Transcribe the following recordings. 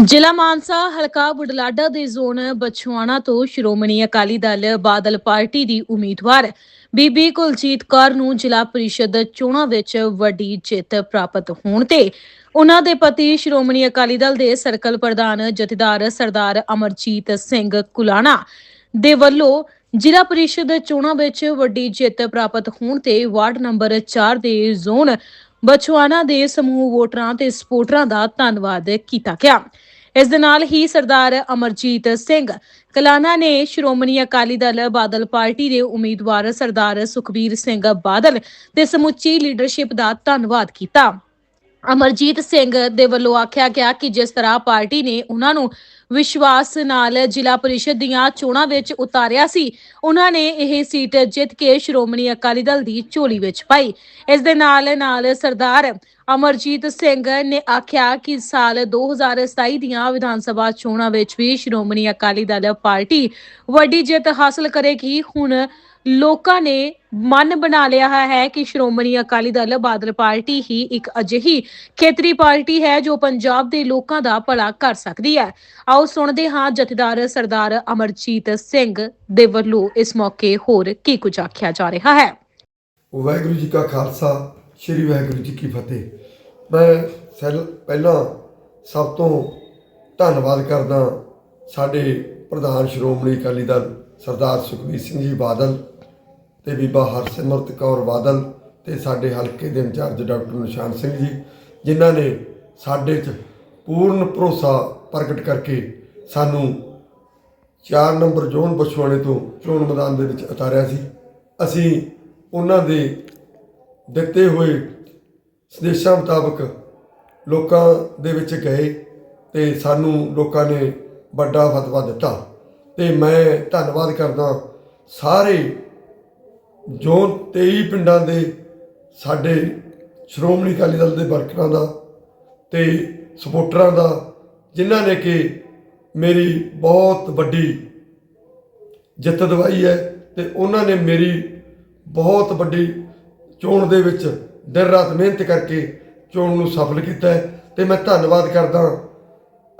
ਜ਼ਿਲ੍ਹਾ ਮਾਨਸਾ, ਹਲਕਾ ਬੁਢਲਾਡਾ ਦੇ ਜ਼ੋਨ ਬਛਵਾਣਾ ਤੋਂ ਸ਼੍ਰੋਮਣੀ ਅਕਾਲੀ ਦਲ ਬਾਦਲ ਪਾਰਟੀ ਦੀ ਉਮੀਦਵਾਰ ਬੀਬੀ ਕੁਲਜੀਤ ਕੌਰ ਨੂੰ ਜ਼ਿਲ੍ਹਾ ਪ੍ਰੀਸ਼ਦ ਚੋਣਾਂ ਵਿੱਚ ਵੱਡੀ ਜਿੱਤ ਪ੍ਰਾਪਤ ਹੋਣ ਤੇ ਉਹਨਾਂ ਦੇ ਪਤੀ ਸ਼੍ਰੋਮਣੀ ਅਕਾਲੀ ਦਲ ਦੇ ਸਰਕਲ ਪ੍ਰਧਾਨ ਜਥੇਦਾਰ ਸਰਦਾਰ ਅਮਰਜੀਤ ਸਿੰਘ ਕੁਲਾਣਾ ਦੇ ਵੱਲੋਂ ਜ਼ਿਲ੍ਹਾ ਪ੍ਰੀਸ਼ਦ ਚੋਣਾਂ ਵਿੱਚ ਵੱਡੀ ਜਿੱਤ ਪ੍ਰਾਪਤ ਹੋਣ ਤੇ ਵਾਰਡ ਨੰਬਰ 4 ਦੇ ਜ਼ੋਨ ਬਛਵਾਣਾ ਦੇ ਸਮੂਹ ਵੋਟਰਾਂ ਤੇ ਸਪੋਰਟਰਾਂ ਦਾ ਧੰਨਵਾਦ ਕੀਤਾ ਗਿਆ। ਇਸ ਦੇ ਨਾਲ ਹੀ ਸਰਦਾਰ ਅਮਰਜੀਤ ਸਿੰਘ ਕਲਾਨਾ ਨੇ ਸ਼੍ਰੋਮਣੀ ਅਕਾਲੀ ਦਲ ਬਾਦਲ ਪਾਰਟੀ ਦੇ ਉਮੀਦਵਾਰ ਸਰਦਾਰ ਸੁਖਬੀਰ ਸਿੰਘ ਬਾਦਲ ਤੇ ਸਮੁੱਚੀ ਲੀਡਰਸ਼ਿਪ ਦਾ ਧੰਨਵਾਦ ਕੀਤਾ। ਅਮਰਜੀਤ ਸਿੰਘ ਦੇ ਵੱਲੋਂ ਆਖਿਆ ਗਿਆ ਕਿ ਜਿਸ ਤਰ੍ਹਾਂ ਪਾਰਟੀ ਨੇ ਉਹਨਾਂ ਨੂੰ ਵਿਸ਼ਵਾਸ ਨਾਲ ਜ਼ਿਲ੍ਹਾ ਪਰਿਸ਼ਦ ਦੀਆਂ ਚੋਣਾਂ ਵਿੱਚ ਉਤਾਰਿਆ ਸੀ। ਉਹਨਾਂ ਨੇ ਇਹ ਸੀਟ ਜਿੱਤ ਕੇ ਸ਼੍ਰੋਮਣੀ ਅਕਾਲੀ ਦਲ ਦੀ ਝੋਲੀ ਵਿੱਚ ਪਾਈ। ਇਸ ਦੇ ਨਾਲ ਨਾਲ ਸਰਦਾਰ ਅਮਰਜੀਤ ਸਿੰਘ ਨੇ ਆਖਿਆ ਕਿ ਸਾਲ 2027 ਦੀਆਂ ਵਿਧਾਨ ਸਭਾ ਚੋਣਾਂ ਵਿੱਚ ਵੀ ਸ਼੍ਰੋਮਣੀ ਅਕਾਲੀ ਦਲ ਪਾਰਟੀ ਵੱਡੀ ਜਿੱਤ ਹਾਸਲ ਕਰੇਗੀ। ਹੁਣ ਲੋਕਾਂ ਨੇ ਮਨ ਬਣਾ ਲਿਆ ਹੈ ਕਿ ਸ਼੍ਰੋਮਣੀ ਅਕਾਲੀ ਦਲ ਬਾਦਲ ਪਾਰਟੀ ਹੀ ਇੱਕ ਅਜਿਹੀ ਖੇਤਰੀ ਪਾਰਟੀ ਹੈ ਜੋ ਪੰਜਾਬ ਦੇ ਲੋਕਾਂ ਦਾ ਭਲਾ ਕਰ ਸਕਦੀ ਹੈ। ਆਓ ਸੁਣਦੇ ਹਾਂ ਜਥੇਦਾਰ ਸਰਦਾਰ ਅਮਰਜੀਤ ਸਿੰਘ ਦੇ ਵੱਲੋਂ ਇਸ ਮੌਕੇ ਹੋਰ ਕੀ ਕੁਝ ਆਖਿਆ ਜਾ ਰਿਹਾ ਹੈ। ਵਾਹਿਗੁਰੂ ਜੀ ਕਾ ਖਾਲਸਾ, ਸ੍ਰੀ ਵਾਹਿਗੁਰੂ ਜੀ ਕੀ ਫਤਿਹ। ਮੈਂ ਪਹਿਲਾਂ ਸਭ ਤੋਂ ਧੰਨਵਾਦ ਕਰਦਾ ਸਾਡੇ ਪ੍ਰਧਾਨ ਸ਼੍ਰੋਮਣੀ ਅਕਾਲੀ ਦਲ ਸਰਦਾਰ ਸੁਖਬੀਰ ਸਿੰਘ ਜੀ ਬਾਦਲ ਤੇ ਬੀਬਾ ਹਰਸਿਮਰਤ ਕੌਰ ਬਾਦਲ ਤੇ ਸਾਡੇ ਹਲਕੇ ਦੇ ਇੰਚਾਰਜ ਡਾਕਟਰ ਨਿਸ਼ਾਨ ਸਿੰਘ ਜੀ, ਜਿਨ੍ਹਾਂ ਨੇ ਸਾਡੇ 'ਚ ਪੂਰਨ ਭਰੋਸਾ ਪ੍ਰਗਟ ਕਰਕੇ ਸਾਨੂੰ 4 ਨੰਬਰ ਜ਼ੋਨ ਬਛਵਾਣੇ ਤੋਂ ਚੋਣ ਮੈਦਾਨ ਦੇ ਵਿੱਚ ਉਤਾਰਿਆ ਸੀ। ਅਸੀਂ ਉਹਨਾਂ ਦੇ ਦਿੱਤੇ ਹੋਏ ਸੰਦੇਸ਼ਾਂ ਮੁਤਾਬਕ ਲੋਕਾਂ ਦੇ ਵਿੱਚ ਗਏ ਤੇ ਸਾਨੂੰ ਲੋਕਾਂ ਨੇ ਵੱਡਾ ਫਤਵਾ ਦਿੱਤਾ। ਤੇ ਮੈਂ ਧੰਨਵਾਦ ਕਰਦਾ ਸਾਰੇ ਜੋ 23 ਪਿੰਡਾਂ ਦੇ ਸਾਡੇ ਸ਼੍ਰੋਮਣੀ ਅਕਾਲੀ ਦਲ ਦੇ ਵਰਕਰਾਂ ਦਾ ਤੇ ਸਪੋਰਟਰਾਂ ਦਾ, ਜਿਨ੍ਹਾਂ ਨੇ ਕਿ ਮੇਰੀ ਬਹੁਤ ਵੱਡੀ ਜਿੱਤ ਦਵਾਈ ਹੈ ਤੇ ਉਹਨਾਂ ਨੇ ਮੇਰੀ ਬਹੁਤ ਵੱਡੀ ਚੋਣ ਦੇ ਵਿੱਚ ਦਿਨ ਰਾਤ ਮਿਹਨਤ ਕਰਕੇ ਚੋਣ ਨੂੰ ਸਫਲ ਕੀਤਾ ਹੈ। ਤੇ ਮੈਂ ਧੰਨਵਾਦ ਕਰਦਾ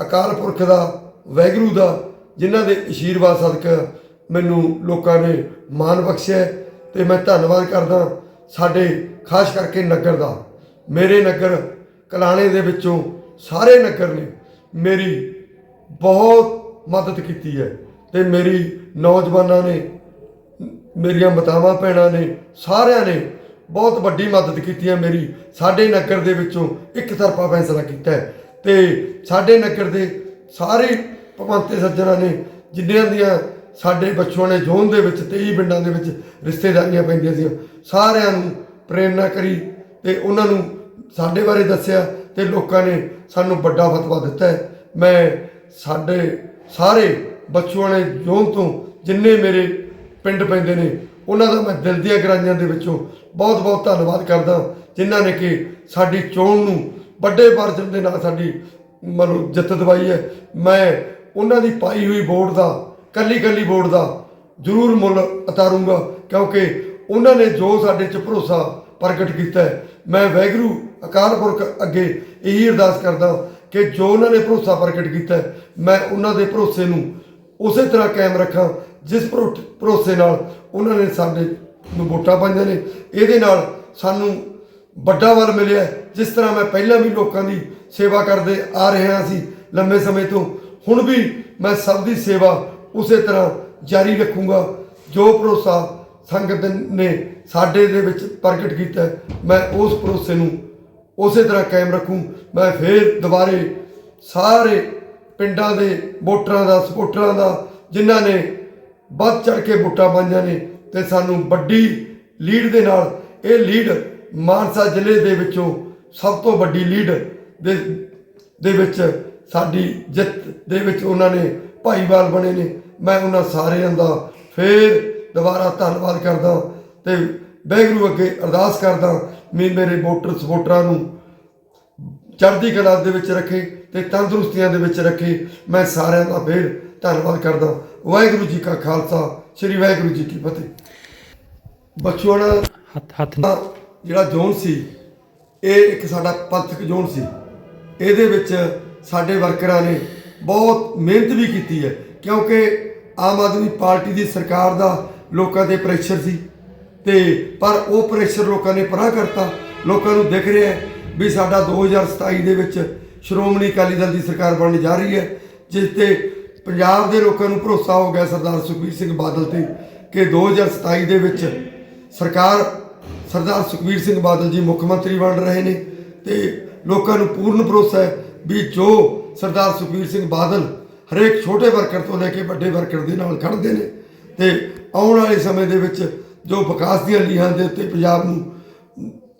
ਅਕਾਲ ਪੁਰਖ ਦਾ, ਵੈਗਰੂ ਦਾ, ਜਿਨ੍ਹਾਂ ਦੇ ਅਸ਼ੀਰਵਾਦ ਸਦਕਾ ਮੈਨੂੰ ਲੋਕਾਂ ਨੇ ਮਾਣ ਬਖਸ਼ਿਆ ਤੇ ਮੈਂ ਧੰਨਵਾਦ ਕਰਦਾ ਸਾਡੇ, ਖਾਸ ਕਰਕੇ ਨਗਰ ਦਾ। ਮੇਰੇ ਨਗਰ ਕਲਾਣੇ ਦੇ ਵਿੱਚੋਂ ਸਾਰੇ ਨਗਰ ਨੇ ਮੇਰੀ ਬਹੁਤ ਮਦਦ ਕੀਤੀ ਹੈ ਤੇ ਮੇਰੀ ਨੌਜਵਾਨਾਂ ਨੇ, ਮੇਰੀਆਂ ਮਾਤਾਵਾਂ, ਭੈਣਾਂ ਨੇ, ਸਾਰਿਆਂ ਨੇ ਬਹੁਤ ਵੱਡੀ ਮਦਦ ਕੀਤੀ ਹੈ ਮੇਰੀ। ਸਾਡੇ ਨਗਰ ਦੇ ਵਿੱਚੋਂ ਇੱਕ ਤਰਫਾ ਫੈਸਲਾ ਕੀਤਾ ਹੈ ਤੇ ਸਾਡੇ ਨਗਰ ਦੇ ਸਾਰੇ ਭਗਵੰਤੇ ਸੱਜਣਾ ਨੇ ਜਿੰਨਿਆਂ ਦੀਆਂ ਸਾਡੇ ਬਚੂਆਣੇ ਜ਼ੋਨ ਦੇ ਵਿੱਚ 23 ਪਿੰਡਾਂ ਦੇ ਵਿੱਚ ਰਿਸ਼ਤੇਦਾਰੀਆਂ ਪੈਂਦੀਆਂ ਸੀ ਸਾਰਿਆਂ ਨੂੰ ਪ੍ਰੇਰਣਾ ਕਰੀ ਤੇ ਉਹਨਾਂ ਨੂੰ ਸਾਡੇ ਬਾਰੇ ਦੱਸਿਆ ਤੇ ਲੋਕਾਂ ਨੇ ਸਾਨੂੰ ਵੱਡਾ ਫਤਵਾ ਦਿੱਤਾ ਮੈਂ ਸਾਡੇ ਸਾਰੇ ਬਚੂਆਣੇ ਜ਼ੋਨ ਤੋਂ ਜਿੰਨੇ ਮੇਰੇ ਪਿੰਡ ਪੈਂਦੇ ਨੇ, ਉਹਨਾਂ ਦਾ ਮੈਂ ਦਿਲ ਦੀਆਂ ਗਰਾਈਆਂ ਦੇ ਵਿੱਚੋਂ ਬਹੁਤ ਬਹੁਤ ਧੰਨਵਾਦ ਕਰਦਾ ਜਿਨ੍ਹਾਂ ਨੇ ਕਿ ਸਾਡੀ ਚੋਣ ਨੂੰ ਵੱਡੇ ਮਾਰਜਨ ਦੇ ਨਾਲ ਸਾਡੀ ਮਤਲਬ ਜਿੱਤ ਦਵਾਈ ਹੈ। ਮੈਂ ਉਹਨਾਂ ਦੀ ਪਾਈ ਹੋਈ ਵੋਟ ਦਾ ਕੱਲੀ ਕੱਲੀ ਵੋਟ ਦਾ ਜ਼ਰੂਰ ਮੁੱਲ ਉਤਾਰੂੰਗਾ, ਕਿਉਂਕਿ ਉਹਨਾਂ ਨੇ ਜੋ ਸਾਡੇ 'ਚ ਭਰੋਸਾ ਪ੍ਰਗਟ ਕੀਤਾ ਹੈ। ਮੈਂ ਵੈਗਰੂ ਅਕਾਲ ਪੁਰਖ ਅੱਗੇ ਇਹੀ ਅਰਦਾਸ ਕਰਦਾ ਕਿ ਜੋ ਉਹਨਾਂ ਨੇ ਭਰੋਸਾ ਪ੍ਰਗਟ ਕੀਤਾ ਮੈਂ ਉਹਨਾਂ ਦੇ ਭਰੋਸੇ ਨੂੰ ਉਸੇ ਤਰ੍ਹਾਂ ਕਾਇਮ ਰੱਖਾਂ, ਜਿਸ ਭਰੋ- ਭਰੋਸੇ ਨਾਲ ਉਹਨਾਂ ਨੇ ਸਾਡੇ ਨੂੰ ਵੋਟਾਂ ਪਾਈਆਂ ਨੇ। ਇਹਦੇ ਨਾਲ ਸਾਨੂੰ ਵੱਡਾ ਵੱਲ ਮਿਲਿਆ ਜਿਸ ਤਰ੍ਹਾਂ ਮੈਂ ਪਹਿਲਾਂ ਵੀ ਲੋਕਾਂ ਦੀ ਸੇਵਾ ਕਰਦੇ ਆ ਰਿਹਾ ਸੀ ਲੰਬੇ ਸਮੇਂ ਤੋਂ। ਹੁਣ ਵੀ ਮੈਂ ਸਭ ਦੀ ਸੇਵਾ ਉਸੇ ਤਰ੍ਹਾਂ ਜਾਰੀ ਰੱਖੂੰਗਾ। ਜੋ ਭਰੋਸਾ ਸੰਗਤ ਨੇ ਸਾਡੇ ਦੇ ਵਿੱਚ ਪ੍ਰਗਟ ਕੀਤਾ ਮੈਂ ਉਸ ਭਰੋਸੇ ਨੂੰ ਉਸੇ ਤਰ੍ਹਾਂ ਕਾਇਮ ਰੱਖੂੰ। ਮੈਂ ਫੇਰ ਦੁਬਾਰੇ ਸਾਰੇ ਪਿੰਡਾਂ ਦੇ ਵੋਟਰਾਂ ਦਾ ਸਪੋਰਟਰਾਂ ਦਾ, ਜਿਨ੍ਹਾਂ ਨੇ ਵੱਧ ਚੜ ਕੇ ਵੋਟਾਂ ਪਾਈਆਂ ਨੇ ਤੇ ਸਾਨੂੰ ਵੱਡੀ ਲੀਡ ਦੇ ਨਾਲ, ਇਹ ਲੀਡ ਮਾਨਸਾ ਜ਼ਿਲ੍ਹੇ ਦੇ ਵਿੱਚੋਂ ਸਭ ਤੋਂ ਵੱਡੀ ਲੀਡ ਦੇ ਦੇ ਵਿੱਚ ਸਾਡੀ ਜਿੱਤ ਦੇ ਵਿੱਚ ਉਹਨਾਂ ਨੇ ਭਾਈਵਾਲ ਬਣੇ ਨੇ ਮੈਂ ਉਹਨਾਂ ਸਾਰਿਆਂ ਦਾ ਫੇਰ ਦੁਬਾਰਾ ਧੰਨਵਾਦ ਕਰਦਾ ਤੇ ਵਾਹਿਗੁਰੂ ਅੱਗੇ ਅਰਦਾਸ ਕਰਦਾ ਵੀ ਮੇਰੇ ਵੋਟਰ ਸਪੋਰਟਰਾਂ ਨੂੰ ਚੜ੍ਹਦੀ ਕਲਾ ਦੇ ਵਿੱਚ ਰੱਖੇ ਤੇ ਤੰਦਰੁਸਤੀਆਂ ਦੇ ਵਿੱਚ ਰੱਖੇ ਮੈਂ ਸਾਰਿਆਂ ਦਾ ਫੇਰ ਧੰਨਵਾਦ ਕਰਦਾ। ਵਾਹਿਗੁਰੂ ਜੀ ਕਾ ਖਾਲਸਾ ਸ੍ਰੀ ਵਾਹਿਗੁਰੂ ਜੀ ਕੀ ਫਤਿਹ। ਬਚੂਆਣਾ ਹੱਥ ਹੱਥ ਜਿਹੜਾ ਜ਼ੋਨ ਸੀ ਇਹ ਇੱਕ ਸਾਡਾ ਪੰਥਕ ਜ਼ੋਨ ਸੀ। ਇਹਦੇ ਵਿੱਚ ਸਾਡੇ ਵਰਕਰਾਂ ਨੇ ਬਹੁਤ ਮਿਹਨਤ ਵੀ ਕੀਤੀ ਹੈ, ਕਿਉਂਕਿ ਆਮ ਆਦਮੀ ਪਾਰਟੀ ਦੀ ਸਰਕਾਰ ਦਾ ਲੋਕਾਂ ਤੇ ਪ੍ਰੈਸ਼ਰ ਸੀ ਤੇ ਪਰ ਉਹ ਪ੍ਰੈਸ਼ਰ ਲੋਕਾਂ ਨੇ ਪਰਾਂ ਕਰਤਾ, ਲੋਕਾਂ ਨੂੰ ਦਿਖ ਰਿਹਾ ਵੀ ਸਾਡਾ 2027 ਦੇ ਵਿੱਚ ਸ਼੍ਰੋਮਣੀ ਅਕਾਲੀ ਦਲ ਦੀ ਸਰਕਾਰ ਬਣਨ ਜਾ ਰਹੀ ਹੈ, ਜਿਸ ਤੇ ਪੰਜਾਬ ਦੇ ਲੋਕਾਂ ਨੂੰ ਭਰੋਸਾ ਹੋ ਗਿਆ ਸਰਦਾਰ ਸੁਖਬੀਰ ਸਿੰਘ ਬਾਦਲ ਤੇ ਕਿ 2027 ਦੇ ਵਿੱਚ ਸਰਕਾਰ ਸਰਦਾਰ ਸੁਖਬੀਰ ਸਿੰਘ ਬਾਦਲ ਜੀ ਮੁੱਖ ਮੰਤਰੀ ਬਣ ਰਹੇ ਨੇ ਤੇ ਲੋਕਾਂ ਨੂੰ ਪੂਰਨ ਭਰੋਸਾ ਹੈ ਵੀ ਜੋ ਸਰਦਾਰ ਸੁਖਬੀਰ ਸਿੰਘ ਬਾਦਲ ਹਰੇਕ ਛੋਟੇ ਵਰਕਰ ਤੋਂ ਲੈ ਕੇ ਵੱਡੇ ਵਰਕਰ ਦੇ ਨਾਲ ਖੜਦੇ ਨੇ ਤੇ ਆਉਣ ਵਾਲੇ ਸਮੇਂ ਦੇ ਵਿੱਚ ਜੋ ਵਿਕਾਸ ਦੀਆਂ ਲੀਹਾਂ ਦੇ ਉੱਤੇ ਪੰਜਾਬ ਨੂੰ,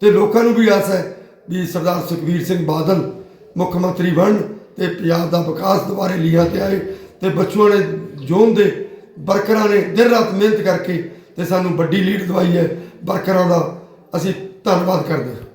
ਤੇ ਲੋਕਾਂ ਨੂੰ ਵੀ ਆਸ ਹੈ ਵੀ ਸਰਦਾਰ ਸੁਖਬੀਰ ਸਿੰਘ ਬਾਦਲ ਮੁੱਖ ਮੰਤਰੀ ਬਣਨ ਤੇ ਪੰਜਾਬ ਦਾ ਵਿਕਾਸ ਦੁਬਾਰੇ ਲੀਹਾਂ ਤੇ ਆਏ ਤੇ ਬੱਚੂਆਂ ਨੇ ਜੋਨ ਦੇ ਵਰਕਰਾਂ ਨੇ ਦਿਨ ਰਾਤ ਮਿਹਨਤ ਕਰਕੇ ਤੇ ਸਾਨੂੰ ਵੱਡੀ ਲੀਡ ਦਵਾਈ ਹੈ। ਵਰਕਰਾਂ ਦਾ ਅਸੀਂ ਧੰਨਵਾਦ ਕਰਦੇ ਹਾਂ।